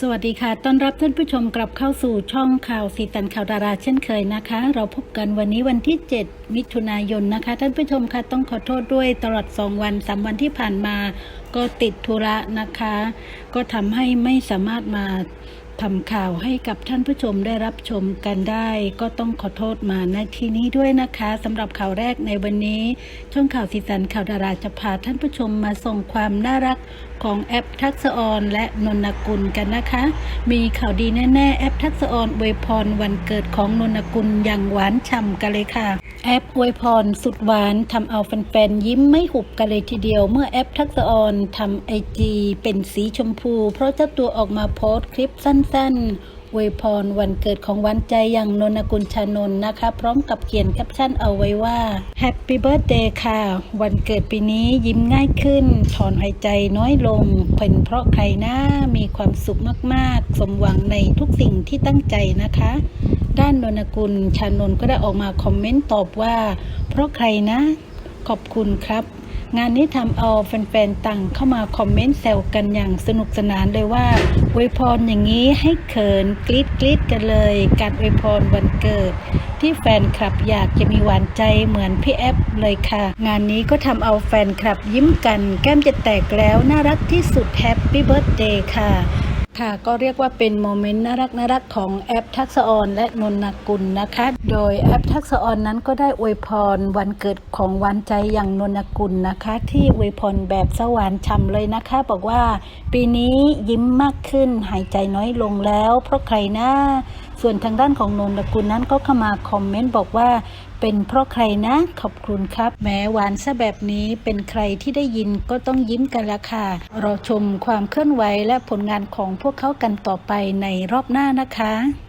สวัสดีค่ะ ต้อนรับท่านผู้ชมกลับเข้าสู่ช่องข่าวสีตันข่าวดาราเช่นเคยนะคะ เราพบกันวันนี้วันที่ 7 มิถุนายนนะคะ ท่านผู้ชมค่ะต้องขอโทษด้วยตลอด 2 วัน 3 วันที่ผ่านมา ก็ติดธุระนะคะ ก็ทำให้ไม่สามารถมา ทำข่าวให้กับท่านผู้ชมได้รับชมกันได้ ก็ต้องขอโทษมาณที่นี้ด้วยนะคะสำหรับข่าวแรกในวันนี้ ช่องข่าวสีสันข่าวดาราจะพาท่านผู้ชมมาส่งความน่ารักของแอปทักษออนและนนกุลกันนะคะ มีข่าวดีแน่ๆ แอปทักษออนอวยพรวันเกิดของนนกุลอย่างหวานฉ่ำกันเลยค่ะ แอปอวยพรสุดหวานทำเอาแฟนๆยิ้มไม่หุบกันเลยทีเดียว เมื่อแอปทักษออนทำไอจีเป็นสีชมพู เพราะเจ้าตัวออกมาโพสต์คลิปสั้นๆอวยพรวันเกิดของหวันใจอย่างนนกุลชานนท์นะคะ พร้อมกับเขียนแคปชั่นเอาไว้ว่า Happy Birthday ค่ะ วันเกิดปีนี้ยิ้มง่ายขึ้น ถอนหายใจน้อยลงเป็นเพราะใครนะมีความสุขมากๆ สมหวังในทุกสิ่งที่ตั้งใจนะคะ ด้านนนกุลชานนท์ก็ได้ออกมาคอมเมนต์ตอบว่า เพราะใครนะ ขอบคุณครับ งานนี้ทำเอาแฟนๆต่างเข้ามาคอมเมนต์แซวกันอย่างสนุกสนานเลยว่าอวยพรอย่างนี้ให้เขินกรี๊ดกรี๊ดกันเลย การอวยพรวันเกิด ที่แฟนคลับอยากจะมีหวานใจเหมือนพี่แอฟเลยค่ะ งานนี้ก็ทำเอาแฟนคลับยิ้มกัน แก้มจะแตกแล้วน่ารักที่สุดแฮปปี้เบิร์ดเดย์ค่ะ ค่ะก็เรียกว่าเป็นโมเมนต์น่ารักน่ารักของแอปทักษออนและนนนกุลนะคะ โดยแอปทักษออนนั้นก็ได้อวยพรวันเกิดของวันใจอย่างนนกุลนะคะ ที่อวยพรแบบสวรรค์ช้ำเลยนะคะ บอกว่าปีนี้ยิ้มมากขึ้นหายใจน้อยลงแล้ว เพราะใครนะ ส่วนทางด้านของนนทกุลนั้นก็เข้ามาคอมเมนต์บอกว่า เป็นเพราะใครนะขอบคุณครับ แม้หวานซะแบบนี้เป็นใครที่ได้ยินก็ต้องยิ้มกันละค่ะรอชมความเคลื่อนไหวและผลงานของพวกเขากันต่อไปในรอบหน้านะคะ